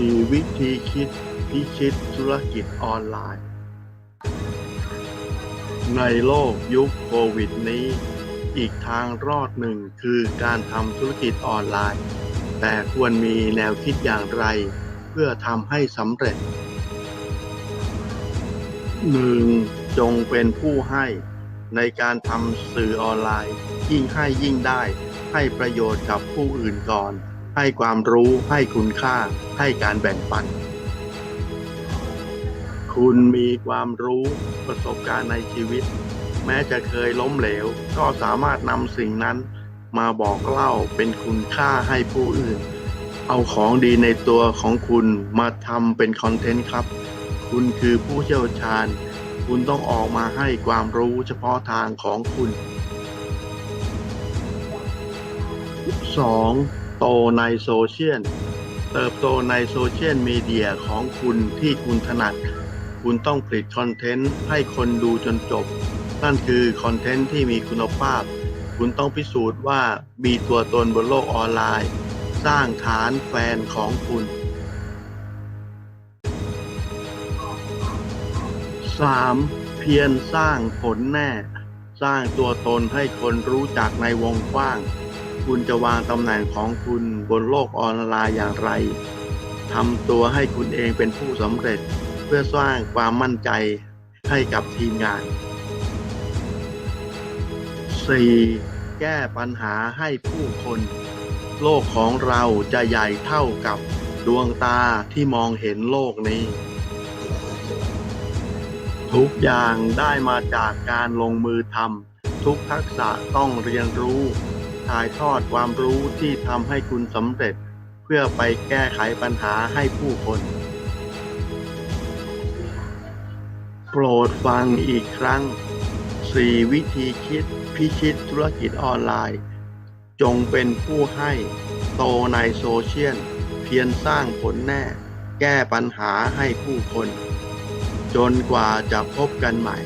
ีวิธีคิดพิชิตธุรกิจออนไลน์ ในโลกยุคโควิดนี้ อีกทางรอดหนึ่งคือการทำธุรกิจออนไลน์ แต่ควรมีแนวคิดอย่างไร เพื่อทำให้สำเร็จ 1. จงเป็นผู้ให้ในการทำสื่อออนไลน์ ยิ่งให้ยิ่งได้ ให้ประโยชน์กับผู้อื่นก่อน ให้ความรู้ให้คุณค่าให้การแบ่งปัน คุณมีความรู้ประสบการณ์ในชีวิต แม้จะเคยล้มเหลว ก็สามารถนำสิ่งนั้นมาบอกเล่าเป็นคุณค่าให้ผู้อื่น เอาของดีในตัวของคุณมาทำเป็นคอนเทนต์ครับ คุณคือผู้เชี่ยวชาญ คุณต้องออกมาให้ความรู้เฉพาะทางของคุณ 2. โตในโซเชียล เติบโตในโซเชียลมีเดียของคุณที่คุณถนัด คุณต้องผลิตคอนเทนต์ให้คนดูจนจบ นั่นคือคอนเทนต์ที่มีคุณภาพ คุณต้องพิสูจน์ว่ามีตัวตนบนโลกออนไลน์ สร้างฐานแฟนของคุณ 3. เพียรสร้างผลแน่ สร้างตัวตนให้คนรู้จักในวงกว้าง คุณจะวางตำแหน่งของคุณบนโลกออนไลน์อย่างไรทำตัวให้คุณเองเป็นผู้สำเร็จ เพื่อสร้างความมั่นใจให้กับทีมงาน 4. แก้ปัญหาให้ผู้คน โลกของเราจะใหญ่เท่ากับดวงตาที่มองเห็นโลกนี้ ทุกอย่างได้มาจากการลงมือทำทุกทักษะต้องเรียนรู้ ถ่ายทอดความรู้ที่ทำให้คุณสำเร็จ เพื่อไปแก้ไขปัญหาให้ผู้คน โปรดฟังอีกครั้ง 4 วิธีคิดพิชิตธุรกิจออนไลน์ จงเป็นผู้ให้โตในโซเชียล เพียรสร้างผลแน่ แก้ปัญหาให้ผู้คน จนกว่าจะพบกันใหม่